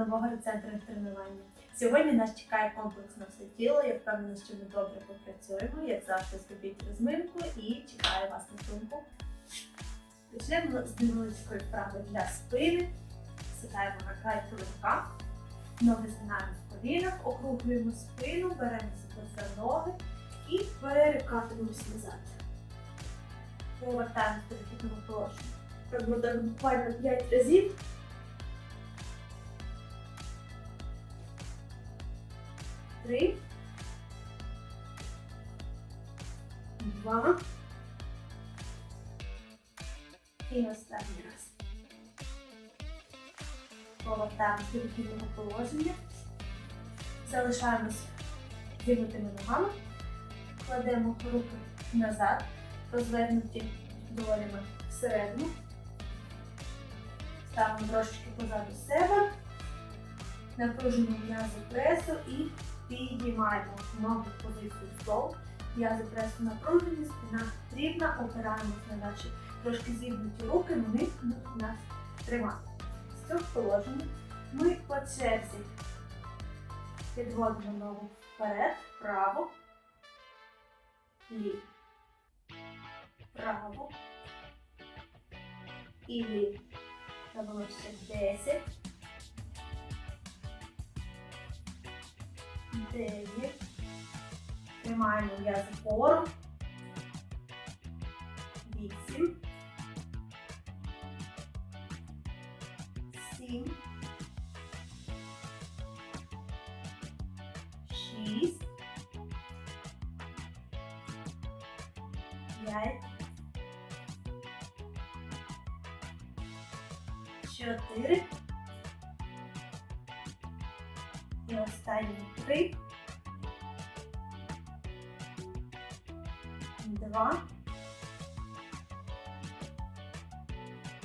нового рецентру тренування. Сьогодні нас чекає комплексно все тіло. Я впевнена, що ми добре попрацюємо. Як завжди, зробіть розминку і чекаю вас на думку. Почнемо з невеличкої вправи для спини. Сідаємо на край килимка, ноги згинаємо в колінах, округлюємо спину, беремося за ноги і перекатуємося назад. Повертаємося до вихідного положення. Робимо буквально 5 разів. Три. Два. І останній раз. Повертаємось до вихідного положення. Залишаємось зігнутими ногами. Кладемо руки назад, розвернуті долонями всередину. Ставимо трошечки позаду себе. Напружуємо м'язи пресу і піднімаємо ноги в позицію стол. М'язи пресу напружені, спина рівна, опираємось на наші трошки зігнуті руки, вони будуть нас тримати. З цього положення ми по черзі підводимо ногу вперед, вправо, ліво, право і ліво. Робимо ще 10. 9. Тримаємо м'язи вгору. 8. 7. 6. 5. 4. Останні 3. 2.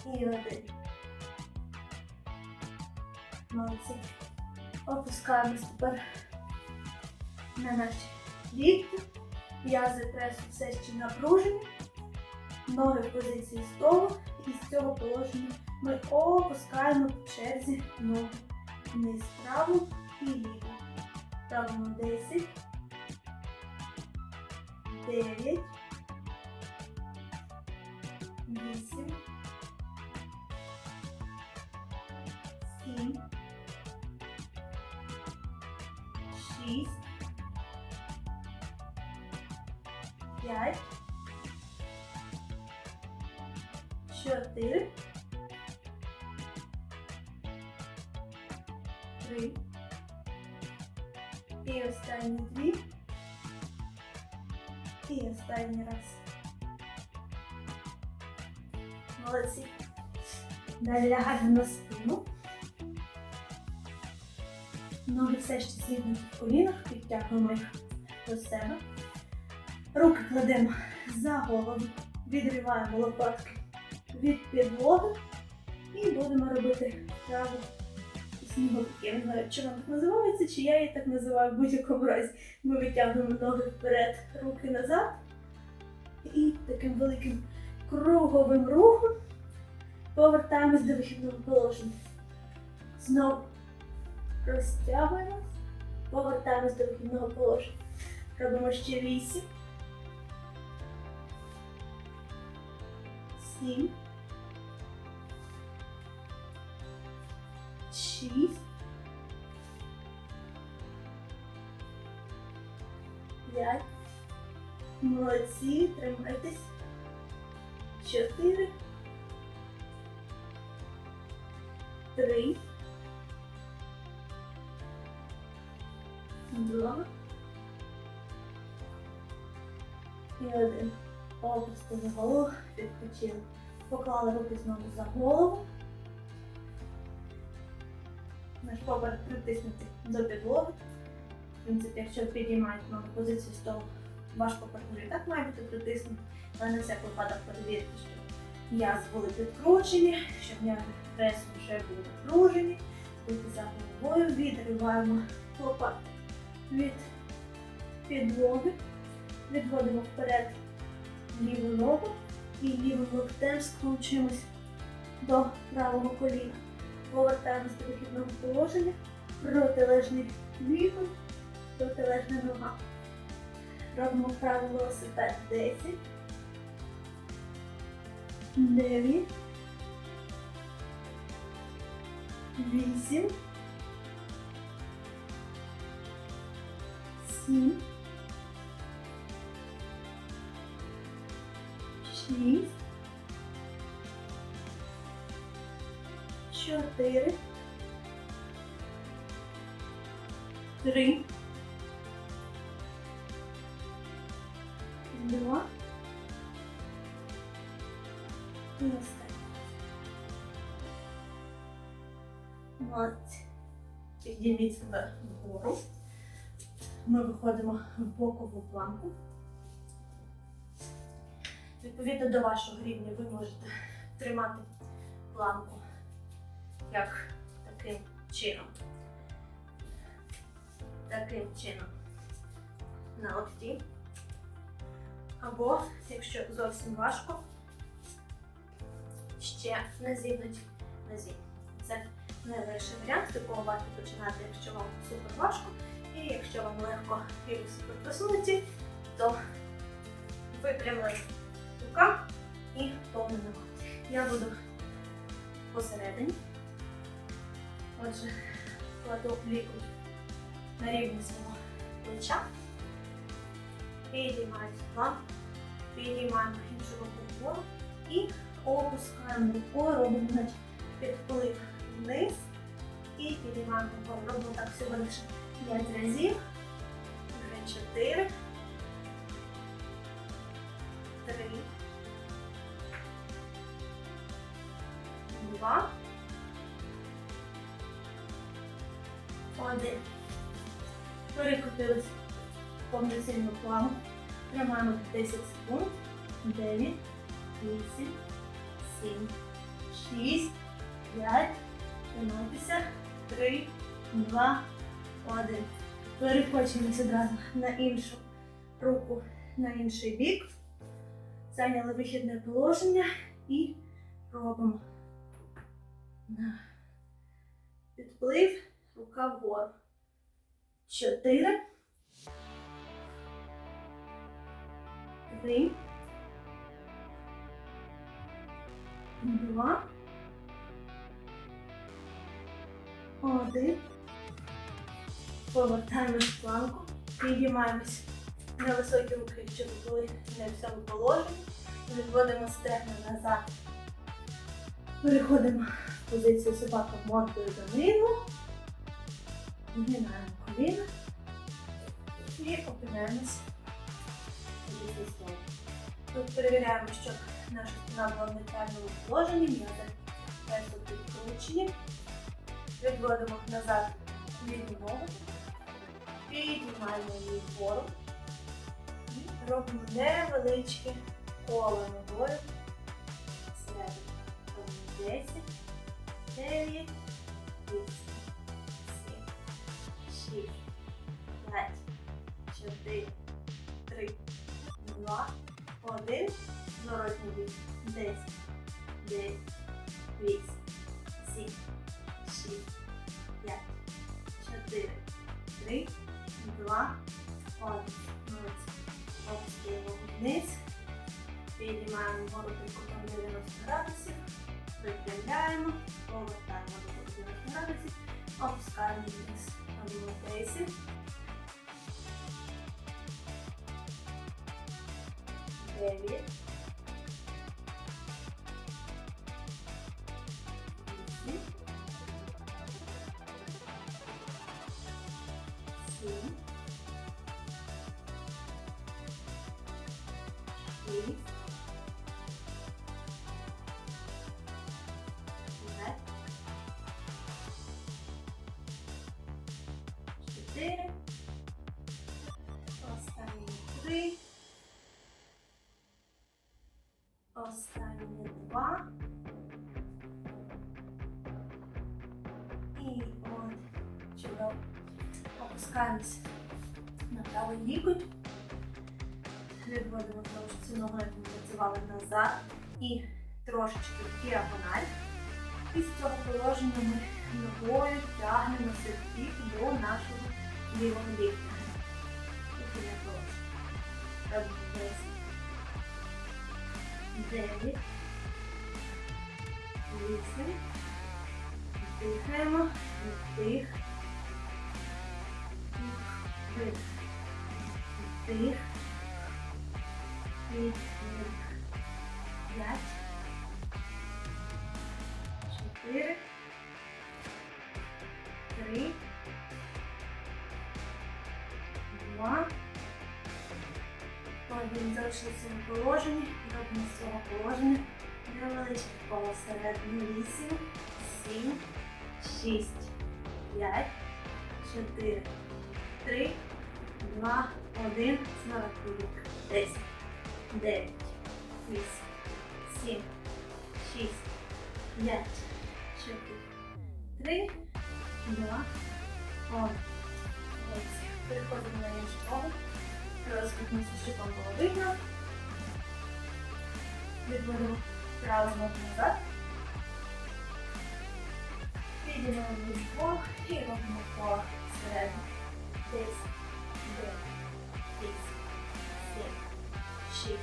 І 1. Молодці. Опускаємось тепер на наші лікті. М'язи пресу все ще напружені. Ноги в позиції столу. І з цього положення ми опускаємо по черзі ноги вниз праву і ліву. Ставимо 10, 9, 8, 7, 6, 5, 4, 3, і останні дві. І останній раз. Молодці. Далі лягаємо на спину. Ноги все ще зігнуті в колінах, підтягуємо їх до себе. Руки кладемо за голову, відриваємо лопатки від підлоги і будемо робити вправу Я не знаю, чи вона так називається, чи я її так називаю в будь-якому разі. Ми витягуємо ноги вперед, руки назад. І таким великим круговим рухом повертаємось до вихідного положення. Знову розтягуємось, повертаємось до вихідного положення. Робимо ще вісім. Сім. Шість. П'ять. Молодці, тримайтесь. Чотири. Три. Два. І один. Опустили голову, відпочили. Поклали руки знову за голову. Наш поперек притиснути до підлоги. В принципі, якщо підіймаєте ноги позицію столу, ваш поперек вже і так має бути притиснутий. Але на всяк випадок перевірте, що м'язи були підкручені, щоб м'язи пресу вже були напружені. Руки за головою відриваємо лопати від підлоги, відводимо вперед ліву ногу і лівим локтем скручуємось до правого коліна. Повертаємось до вихідного положення. Протилежний лікоть, протилежна нога. Робимо вправо велосипед 10. 9. 8. 7. 6. 4. 3. 2. І останнє. Молодці. Вгору. Ми виходимо в бокову планку. Відповідно до вашого рівня ви можете тримати планку як таким чином. Таким чином на локті. Або, якщо зовсім важко, ще на зігнуті нозі. Це найлегший варіант, з варто починати, якщо вам супер важко. І якщо вам легко і ви то випрямили рука і повна нога. Я буду посередині. Отже, кладу лікоть на рівні свого плеча. Підіймаємо план, підіймаємо іншу руку вгору і опускаємо рукою, робимо значить, підплив вниз і підіймаємо вгору. Робимо так всього лише 5 разів. Вже 4. 3. 2. Один. Перекотились в повноцінну плаву. Тримаємо 10 секунд. 9, 8, 7, 6, 5, тримайтеся, 3, 2, 1. Перекочуємося одразу на іншу руку, на інший бік. Зайняли вихідне положення і робимо підплив, рука. Чотири. Три. Два. Один. Повертаємось в планку. Підіймаємось на високі руки, ви були не в цьому положенні. Відводимо стегна назад. Переходимо в позицію собака мордою донизу. Згинаємо коліна. І столу. Тут перевіряємо, щоб наша спина була в нейтральному положенні, м'язи пресу підкручені. Відводимо назад ліву ногу. Піднімаємо її вгору. І робимо невеличке коло ногою. Всередину. Робимо 10, 9, 7, 6, 5, 4, 3, 2, 1. Зворотній бік. 10, 9, 8, 7, 6, 5, 4, 3, 2, 1. Молодці. Опустуємо вниз. Піднімаємо вгору під кутом 90 градусів. Випрямляємо. Повертаємо до куту 90 градусів. Опускаємо вниз. Робимо 10. 9. 4. Останні 3. Останні 2. І от чудово. Опускаємось на правий лікоть. Відводимо трошки цю ногу, ми працювали назад. І трошечки діагональ. І з цього положення ми ногою тягнемо серпік до нашого Робимо 10, 9, 8, Дихаємо, вдих, вдих, вдих, вдих, п'ять, чотири, Залишилися на положенні, робимо з цього положення. Коло середини вісім, сім, шість, п'ять, чотири, три, два, один. Знову кубик. Десять, дев'ять, вісім, сім, шість, п'ять, чотири, три, два, один. Молодці. Переходимо на іншу ногу. Розкрутимося щипом було видно. Відводимо праву ногу назад. Підіймемо вдвох і робимо коло всередину. Десять, дев'ять, вісім, сім, шість,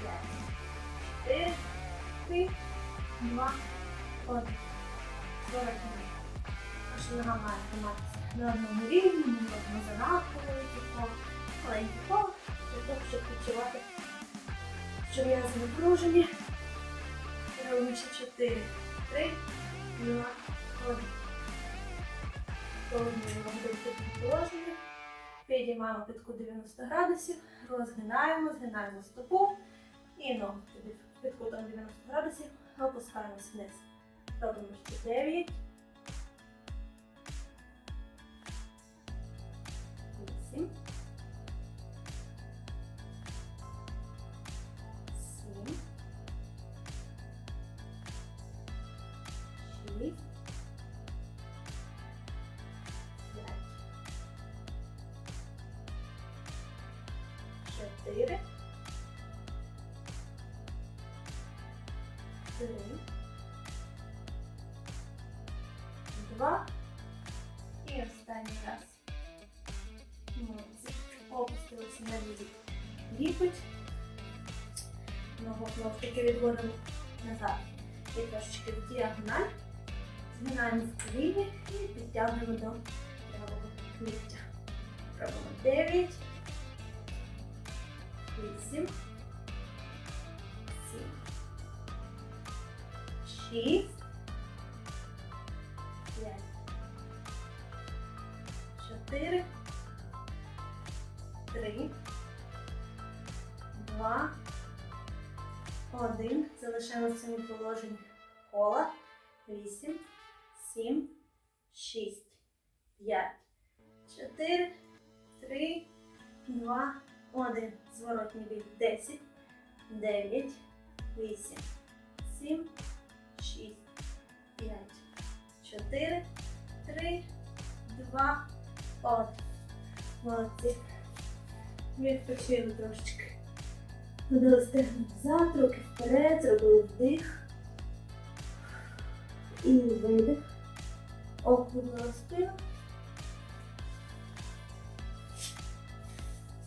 п'ять, чотири, три, два, один. Сорок. Наша нога має триматися на одному рівні, ми робимо занадто великий коло, коло, для того, щоб відчувати, що м'язи напружені. Робимо ще чотири, три, два, один. Повернемо положення. Підіймаємо пітку 90 градусів, розгинаємо, згинаємо стопу і ногу під під кутом 90 градусів, опускаємось вниз. Робимо ще 9. 8. 2. І останній раз. Молодці. Опустилися на лівий ліпить. Ногу знову таки відводимо назад. І трошечки в діагональ. Згинаємо в коліні і підтягуємо до правого ліктя. Робимо 9, 8, 7, 6, 4, 3, 2, 1. Залишаємо в цьому положенні кола. 8, 7, 6, 5, 4, 3, 2, 1. Зворотній бік 10, 9, 8, 7, 6, 5, 4, 3, 2, 1. Молодці. Відпочили трошечки. Подали стегну назад, руки вперед, зробили вдих. І видих. Округлила спину.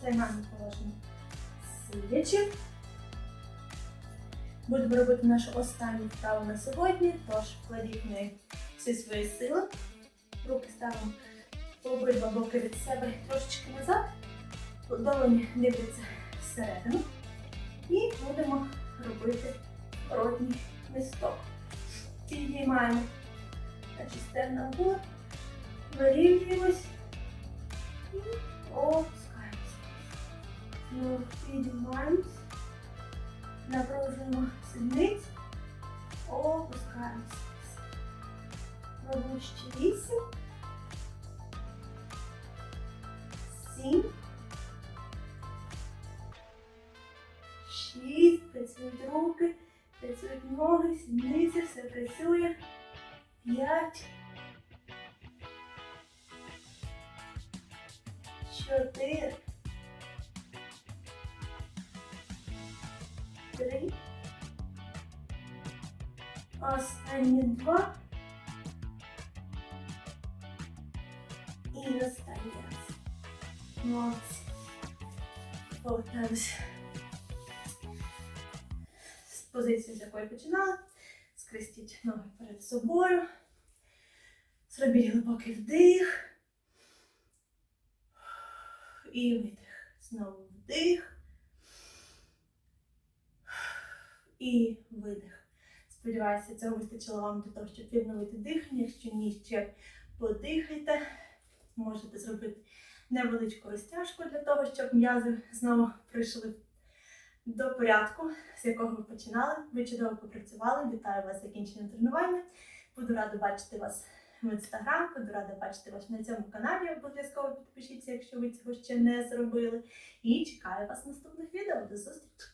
Займаємо положення сидячи. Будемо робити нашу останню вправу на сьогодні, тож вкладіть в неї всі свої сили. Руки ставимо обидва боки від себе трошечки назад. Долоні дивляться всередину. І будемо робити родній місток. Піднімаємо наші стегна вгору, вирівнюємось і опускаємося. Знову піднімаємось, напружуємо сідниць, опускаємося. Робимо ще вісім, І останній раз. Молодці. Повертаємося з позиції, з якої починали. Скрестіть ноги перед собою. Зробіть глибокий вдих. І видих. Знову вдих. І видих. Сподіваюся, цього вистачило вам для того, щоб відновити дихання. Якщо ні, ще подихайте. Можете зробити невеличку розтяжку для того, щоб м'язи знову прийшли до порядку, з якого ви починали. Ви чудово попрацювали. Вітаю вас з закінченням тренування. Буду рада бачити вас в інстаграм, буду рада бачити вас на цьому каналі. Обов'язково підпишіться, якщо ви цього ще не зробили. І чекаю вас в наступних відео. До зустрічі!